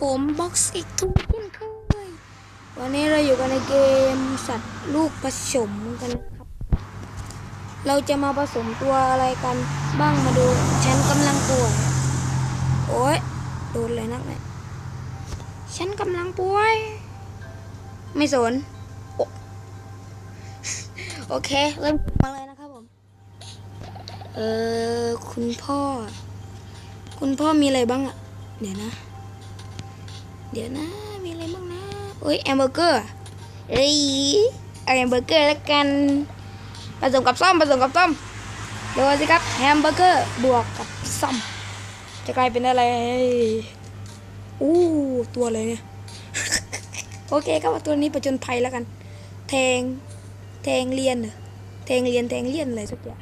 ผมบ็อกซ์อีกทุกเช่นเคยวันนี้เราอยู่กันในเกมสัตว์ลูกผสมกันครับ เราจะมาผสมตัวอะไรกันบ้างมาดู ฉันกำลังป่วย โอ้ยโดนเลยนักเนี่ยฉันกำลังป่วย ไม่สน โอโอเค เริ่มมาเลยนะครับผม เออคุณพ่อ คุณพ่อมีอะไรบ้างอะเดี๋ยวนะ เดี๋ยวนะ มีอะไรบ้างนะโอ้ยแอมเบอร์เกอร์เอ้ยเอาแฮมเบอร์เกอร์แล้วกัน ผสมกับส้มผสมกับส้มดูสิครับแฮมเบอร์เกอร์บวกกับส้มจะกลายเป็นอะไรอู้ตัวอะไรเนี่ย โอเคครับว่าตัวนี้ประจนภัยแล้วกัน แทง แทงเลียนเหรอแทงเลียนแทงเลียนอะไรสักอย่าง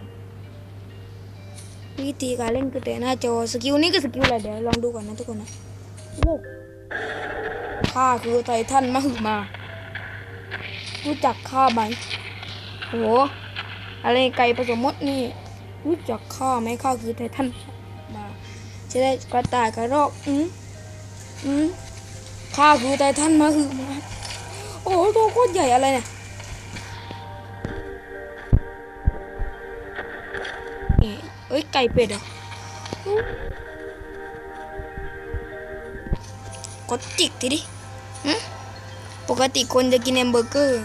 วิธีการเล่นคือแต่หน้าจอสกิลนี้คือสกิลอะไรเดี๋ยวลองดูก่อนนะทุกคนนะโอ้ ข้าคือไททันมหึมา รู้จักข้าไหมโห อะไรไก่ผสมมดนี่ รู้จักข้าไหมข้าคือไททันมาจะได้กระต่ายกระรอกอืมอืมข้าคือไททันมาคือมา โอ้โหตัวโคตรใหญ่อะไรเนี่ยเอ้ยไก่เป็ดอะ กดจิกทีดิหึปกติคนจะกินแฮมเบอร์เกอร์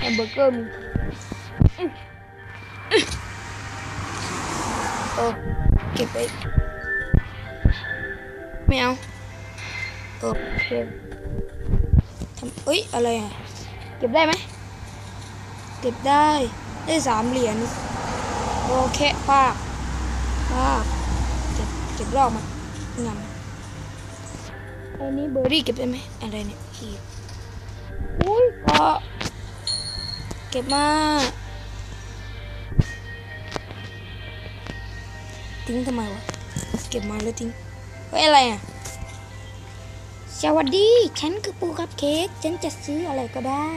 แฮมเบอร์เกอร์มีเออเก็บไปไม่เอาเออเก็บทำเอ้ย อะไรอะ เก็บได้ไหม เก็บได้ ได้สามเหรียญ โอเคป้าป้าเก็บ เก็บรอบมา งำอันนี้เบอร์รี่เก็บได้ไหมอะไรเนี่ยขีดอุ้ยก็เก็บมาทิ้งทำไมวะเก็บมาแล้วทิ้งเฮ้ยอะไรอะสวัสดี ฉันคือปูคัพเค้กฉันจะซื้ออะไรก็ได้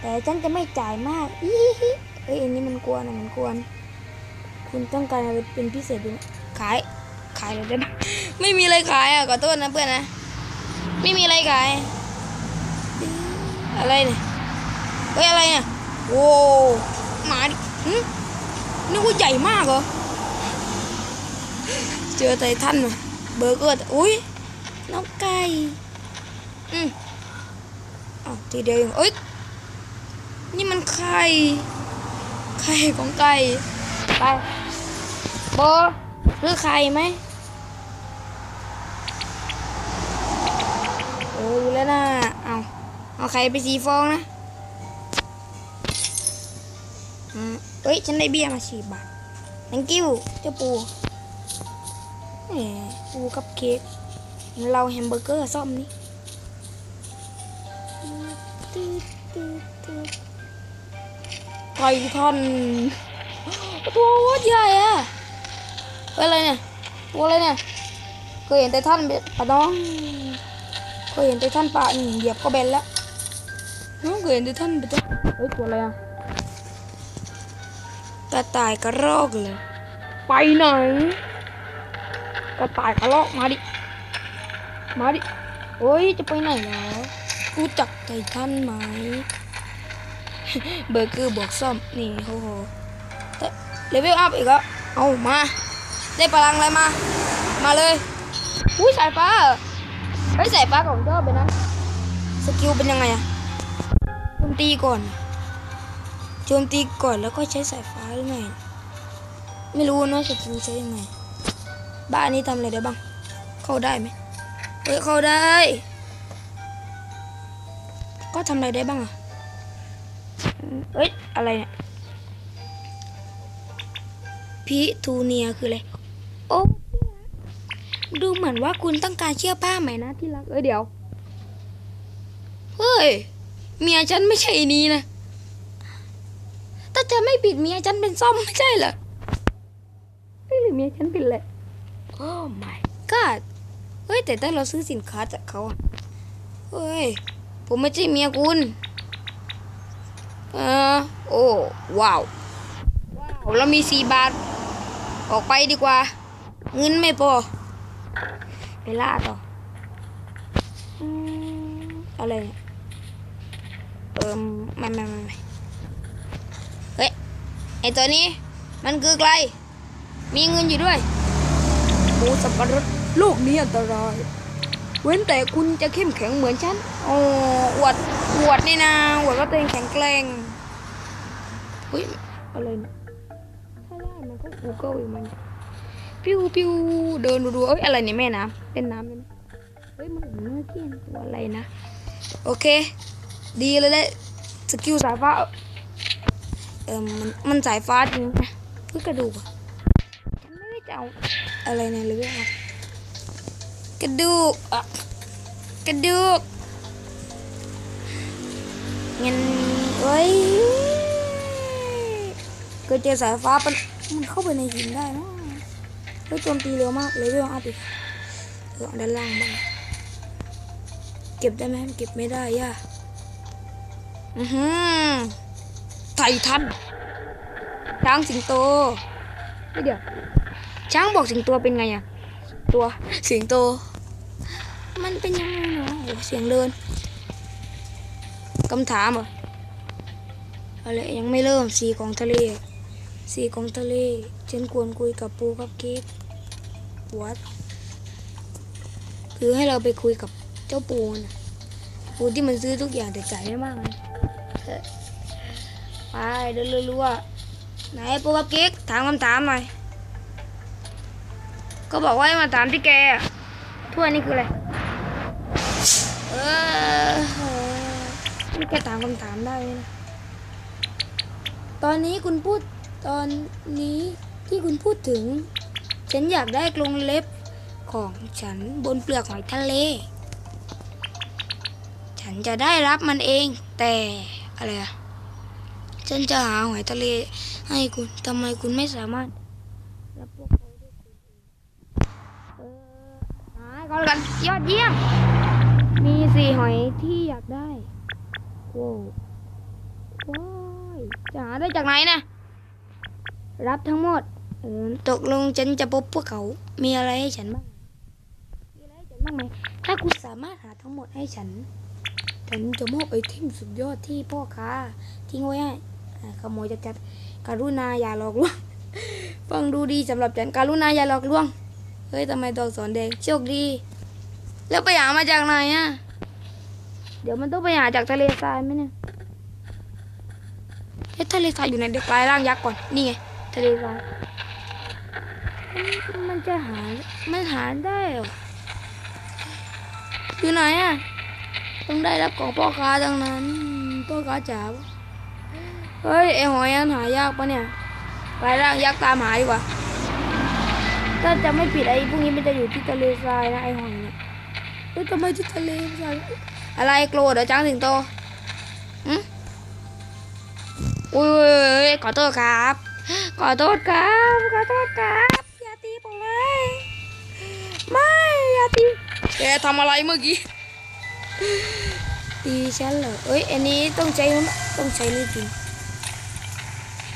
แต่ฉันจะไม่จ่ายมากอีฮิเอ้ยอันนี้มันกวนอะมันกวน คุณต้องการอะไรเป็นพิเศษด้วยขาย ขายเลยได้ไหมไม่มีอะไรขายอะขอโทษนะเพื่อนนะ ไม่มีอะไรขาย อะไรเนี่ยเฮ้ยอะไรเนี่ยโว้หมาดิหึนึกว่าใหญ่มากเหรอ เจอไททันมาเบอร์เกอร์อุ้ยน้องไก่ อืมอ้าวทีเดียวเองเอ้ย นี่มันไข่ ไข่ของไก่ ไปโบซื้อไข่ไหม เอาไปสีฟองนะเอ้ย ฉันได้เบี้ยมาสี่บาท thank you เจ้าปูปูกับเค้กเราแฮมเบอร์เกอร์ซ่อมนี่ไก่ท่อนตัวโคตรใหญ่อะอะไรเนี่ย ตัวอะไรเนี่ย เคยเห็นแต่ท่านปะน้อง เคยเห็นแต่ท่านปะนี่เหยียบก็เบนแล้ว น้องเคยเห็นแต่ท่านปะจ๊ะเฮ้ยตัวอะไรอะกระต่ายกระรอกเลย ไปไหนกระต่ายกระรอกมาดิ มาดิโอ้ยจะไปไหนแล้วรู้จักไททันไหม เบอร์เกอร์บวกซ่อม นี่โอ้โหแต่เลเวลอัพอีกแล้วเอามา ได้พลังอะไรมา มาเลยอุ้ยสายฟ้าเหรอเฮ้ยสายฟ้าของชอบไปนะ สกิลเป็นยังไงอะโจ มตีก่อนโจมตีก่อนแล้วก็ใช้สายฟ้าหรือไงไม่รู้นะสกิลใช้ยังไง บ้านนี้ทำอะไรได้บ้าง เข้าได้ไหมเฮ้ยเข้าได้ ก็ทำอะไรได้บ้างอะเอ้ยอะไรเนี่ยพีทูเนียคืออะไร โอ้ดูเหมือนว่าคุณต้องการเชื่อผ้าไหมนะที่รัก เอ้ยเดี๋ยว เฮ้ย เมียฉันไม่ใช่นี้นะ ถ้าเธอไม่ปิดเมียฉันเป็นซ่อมไม่ใช่เหรอเฮ้ยหรือเมียฉันเป็นอะไรโอ้ my god เฮ้ย แต่ถ้าเราซื้อสินค้าจากเขาอะเฮ้ย ผมไม่ใช่เมียคุณ เออโอ้ว้าวว้าวเรามีสี่บาท ออกไปดีกว่า เงินไม่พอไปล่าต่ออืมอะไรเนี่ย เอิมไม่ไม่ไม่ไม่เฮ้ยไอตัวนี้ มันคือใครมีเงินอยู่ด้วยโอ้สับปะรดโลกนี้อันตราย เว้นแต่คุณจะเข้มแข็งเหมือนฉันโอ้อวดอวดนี่นะอวดว่าตัวเองแข็งแกร่งอุ้ยอะไรเนี่ยถ้าได้มันก็ Google อีกมันปิ้วปิ้วเดินดูๆเอ้ยอะไรเนี่ยแม่น้ำเป็นน้ำเลยนะเฮ้ยมันเหมือนเมื่อกี้ตัวอะไรนะ โอเค ดีเลยแหละสกิลสายฟ้า เออมันมันสายฟ้าจริงนะเพื่อกระดูกฉันไม่ได้จะเอาอะไรในเรืองอะกระดูกอะกระดูกเงั้นเฮ้ยเกิดเจอสายฟ้ามันมันเข้าไปในหินได้นะเฮ้ยโจมตีเร็วมากเลยเรื่องอัพอีกเออด้านล่างบ้างเก็บได้ไหมเก็บไม่ได้ย่า อือหือไททันช้างสิงโตเฮ้ยเดี๋ยวช้างบอกสิงโตเป็นไงอะตัวสิงโต มันเป็นยังไงเนาะโอ้เสียงเดินคำถามเหรออะไรยังไม่เริ่มสีของทะเล สีของทะเลฉันควรคุยกับปูกับเค้กวัดคือให้เราไปคุยกับเจ้าปูนะปูที่มันซื้อทุกอย่างแต่จ่ายไม่มากนะเออ ไปเดินรัวๆไหนปูกับเค้กถามคำถามหน่อยก็บอกว่าให้มาถามที่แกอะถ้วยนี่คืออะไรเออนี่แกถามคำถามได้นะตอนนี้คุณพูดตอนนี้ที่คุณพูดถึง ฉันอยากได้กรงเล็บของฉันบนเปลือกหอยทะเล ฉันจะได้รับมันเองแต่ อะไรอะฉันจะหาหอยทะเลให้คุณทำไมคุณไม่สามารถรับพวกเขาด้วยตัวเองเออหาให้เขาแล้วกันยอดเยี่ยม มีสี่หอยที่อยากได้โว้วว้ายจะหาได้จากไหนนะรับทั้งหมดเออตกลงฉันจะพบพวกเขา มีอะไรให้ฉันบ้าง มีอะไรให้ฉันบ้างไหม ถ้าคุณสามารถหาทั้งหมดให้ฉัน ฉันจะมอบไอเทมสุดยอดที่พ่อค้าทิ้งไว้ให้ขโมยจะจัดการุณาอย่าหลอกลวงฟังดูดีสำหรับฉันการุณาอย่าหลอกลวงเฮ้ยทำไมตัวอักษรแดงโชคดี แล้วไปหามาจากไหนอะเดี๋ยวมันต้องไปหาจากทะเลทรายไหมเนี่ยเอ๊ะทะเลทรายอยู่ในเด็กปลายร่างยักษ์ก่อนนี่ไงทะเลทรายมันจะหามันหาได้หรออยู่ไหนอะ ต้องได้รับของพ่อค้าดังนั้นพ่อค้าจ๋าเฮ้ยไอหอยอันหายากปะเนี่ยไปร่างยักษ์ตามหาดีกว่าถ้าจะไม่ผิดไอ้พวกนี้มันจะอยู่ที่ทะเลทรายนะไอหอยเนี่ยเอ้ยทำไมที่ทะเลทรายอะไรโกรธเหรอจ้างสิงโตอืมอุ้ยขอโทษครับ ขอโทษครับ ขอโทษครับ อย่าตีผมเลย ไม่ อย่าตีแกทำอะไรเมื่อกี้ ตีฉันเหรอเอ้ย อันนี้ต้องใช้ต้องใช้นี่จริง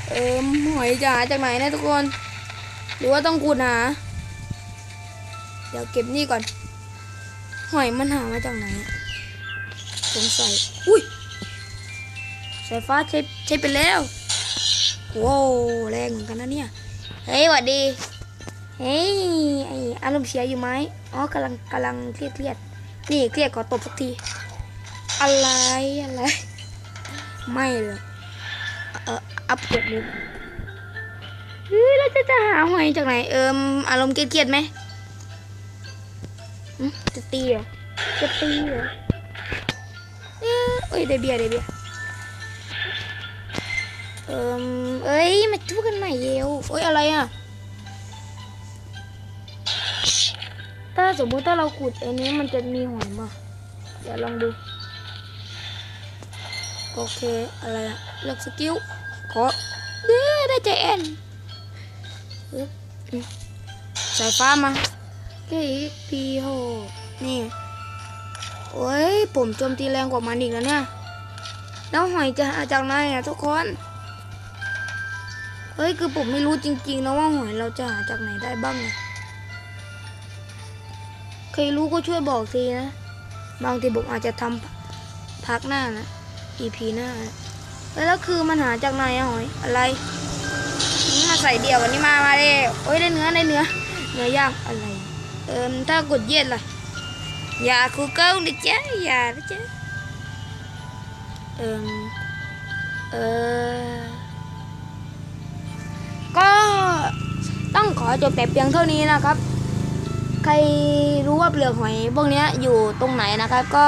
เออหอยจะหาจากไหนนะทุกคน หรือว่าต้องขุดหา เดี๋ยวเก็บนี่ก่อน หอยมันหามาจากไหนสงสัย อุ้ยสายฟ้าใช้ใช้ไปแล้วว้าวแรงเหมือนกันนะเนี่ย เฮ้ยหวัดดี เฮ้ยไออารมณ์เสียอยู่ไหมอ๋อกำลังกำลังเครียดเครียด นี่เครียดขอตบสักที อะไรอะไร ไม่เลยเอออัพเกรดเลยเฮ้ยเราจะจะหาหอยจากไหน เอิมอารมณ์เครียดไหมจะตีเหรอจะตีเหรอเอ้ยเอ้ยได้เบียร์ได้เบียร์เอิมเอ้ยมาจู้กันหม่เยวเอ้ยอะไรอะ ถ้าสมมุติถ้าเราขุดอันนี้มันจะมีหอยมาเดี๋ยวลองดู โอเค อะไรอะเลือกสกิล ขอเด้อได้ใจแอนสายฟ้ามาเฮ้ยพีโหนี่ โอ้ย ผมโจมตีแรงกว่ามันอีกแล้วเนี่ย แล้วหอยจะหาจากไหนอะทุกคน เฮ้ย คือผมไม่รู้จริงๆนะว่าหอยเราจะหาจากไหนได้บ้างอะ ใครรู้ก็ช่วยบอกทีนะ บางทีผมอาจจะทำพักหน้านะ EP หน้านะแล้วคือมันหาจากไหนอะหอย อะไรอืมมาใส่เดี่ยววันนี้มา มาเลยโอ้ยได้เนื้อได้เนื้อ เนื้อย่างอะไร เอิมถ้ากดเย็ดล่ะอย่าคูเกิลนะจ๊ะอย่านะจ๊ะเอิมเออ ก็ต้องขอจบแต่เพียงเท่านี้นะครับ ใครรู้ว่าเปลือกหอยพวกนี้อยู่ตรงไหนนะครับ ก็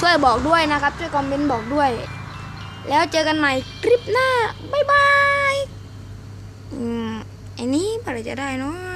ช่วยบอกด้วยนะครับ ช่วยคอมเมนต์บอกด้วย แล้วเจอกันใหม่คลิปหน้า บ๊ายบาย อืมไอ้นี้เมื่อไรจะได้เนาะ